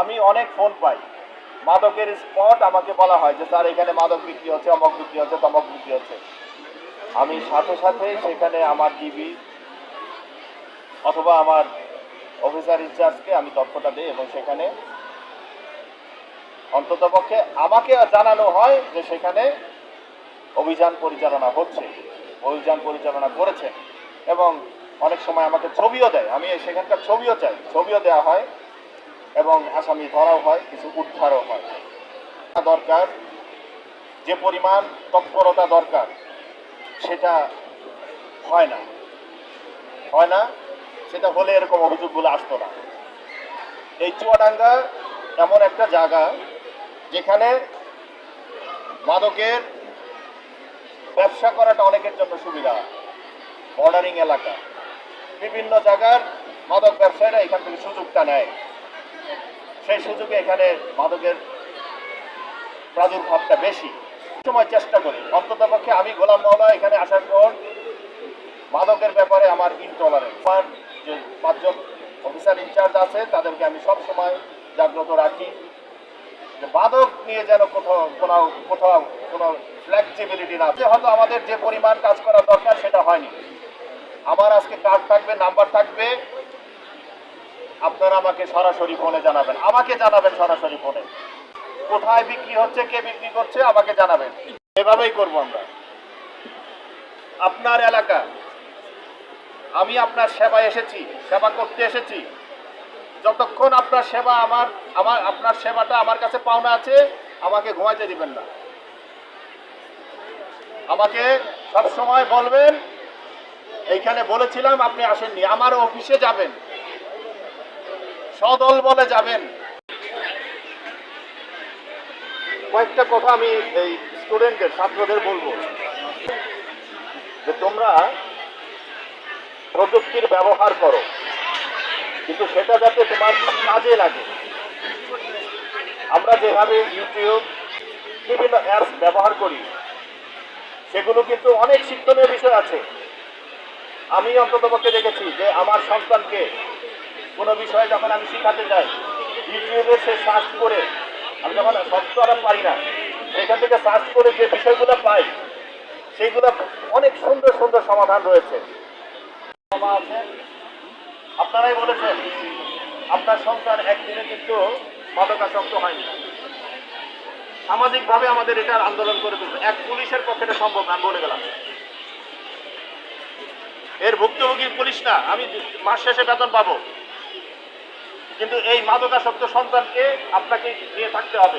আমি অনেক ফোন পাই। মাদকের স্পট আমাকে বলা হয় যে, স্যার, এখানে মাদক বিক্রি হচ্ছে, অমক বিক্রি হচ্ছে, তমক বিক্রি হচ্ছে। আমি সাথে সাথে সেখানে আমার ডিবি অথবা আমার অফিসার ইনচার্জকে আমি তথ্যটা দিই এবং সেখানে অন্ততপক্ষে আমাকে জানানো হয় যে, সেখানে অভিযান পরিচালনা হচ্ছে, অভিযান পরিচালনা করেছে এবং অনেক সময় আমাকে ছবিও দেয়। আমি সেখানকার ছবিও চাই। ছবিও দেওয়া হয় এবং আসামি ধরাও হয়, কিছু উদ্ধারও হয়। দরকার, যে পরিমাণ তৎপরতা দরকার, সেটা হয় না। হয় না, সেটা হলে এরকম অভিযোগগুলো আসতো না। এই চুয়াডাঙ্গা এমন একটা জায়গা যেখানে মাদকের ব্যবসা করাটা অনেকের জন্য সুবিধা। বর্ডারিং এলাকা। বিভিন্ন জায়গার মাদক ব্যবসায়ীরা এখান থেকে সুযোগটা নেয়। সেই সুযোগে এখানে মাদকের প্রাদুর্ভাবটা বেশি। সময় চেষ্টা করি। অন্তত পক্ষে আমি গোলাম মাওলা এখানে আসার পর মাদকের ব্যাপারে আমার ইনটলারেন্স আমার যে পাঁচজন অফিসার ইনচার্জ আছে, তাদেরকে আমি সব সময় জাগ্রত রাখি যে মাদক নিয়ে যেন কোথাও কোনো কোথাও কোনো ফ্লেক্সিবিলিটি না। হয়তো আমাদের যে পরিমাণ কাজ করা দরকার সেটা হয়নি। আমার আজকে কার্ড থাকবে নাম্বার থাকবে। আপনারা আমাকে সরাসরি ফোনে জানাবেন। আমাকে জানাবেন সরাসরি ফোনে। কোথায় বিক্রি হচ্ছে, কে বিক্রি করছে, আমাকে জানাবেন। এভাবেই করব আমরা। আপনার এলাকা। আমি আপনার সেবা এসেছি, সেবা করতে এসেছি। যতক্ষণ আপনার সেবা আমার আমার, আপনার সেবাটা আমার কাছে পাওনা আছে, আমাকে ঘুমাইতে দিবেন না। আমাকে সব সময় বলবেন, এইখানে বলেছিলাম আপনি আসেননি, আমার অফিসে যাবেন। সদল বলে যাবেন। কয়েকটা কথা আমি এই স্টুডেন্টদের, ছাত্রদের বলব। যে তোমরা প্রযুক্তির ব্যবহার করো, কিন্তু সেটা যাতে তোমার কাজে লাগে। আমরা যেভাবে ইউটিউব, বিভিন্ন অ্যাপস ব্যবহার করি, সেগুলো কিন্তু অনেক শিক্ষণীয় বিষয় আছে। আমি অন্ততপক্ষে দেখেছি যে আমার সন্তানকে কোনো বিষয়ে যখন আমি শিখাতে যাই ইউটিউবে সে সার্চ করে, আমি যখন সব তো আর পারি না, এখান থেকে সার্চ করে যে বিষয়গুলো পাই সেইগুলো অনেক সুন্দর সুন্দর সমাধান রয়েছে। আপনারাই বলেছেন, আপনার সন্তান একদিনে কিন্তু মাদকাসক্ত হয়নি। সামাজিকভাবে আমাদের এটার আন্দোলন করে তুলবে। এক পুলিশের পক্ষে এটা সম্ভব আমি বলে গেলাম। এর ভুক্তভোগী পুলিশ না, আমি মাস শেষে বেতন পাবো। কিন্তু এই মাদকাসক্ত সন্তানকে আপনাকে নিয়ে থাকতে হবে।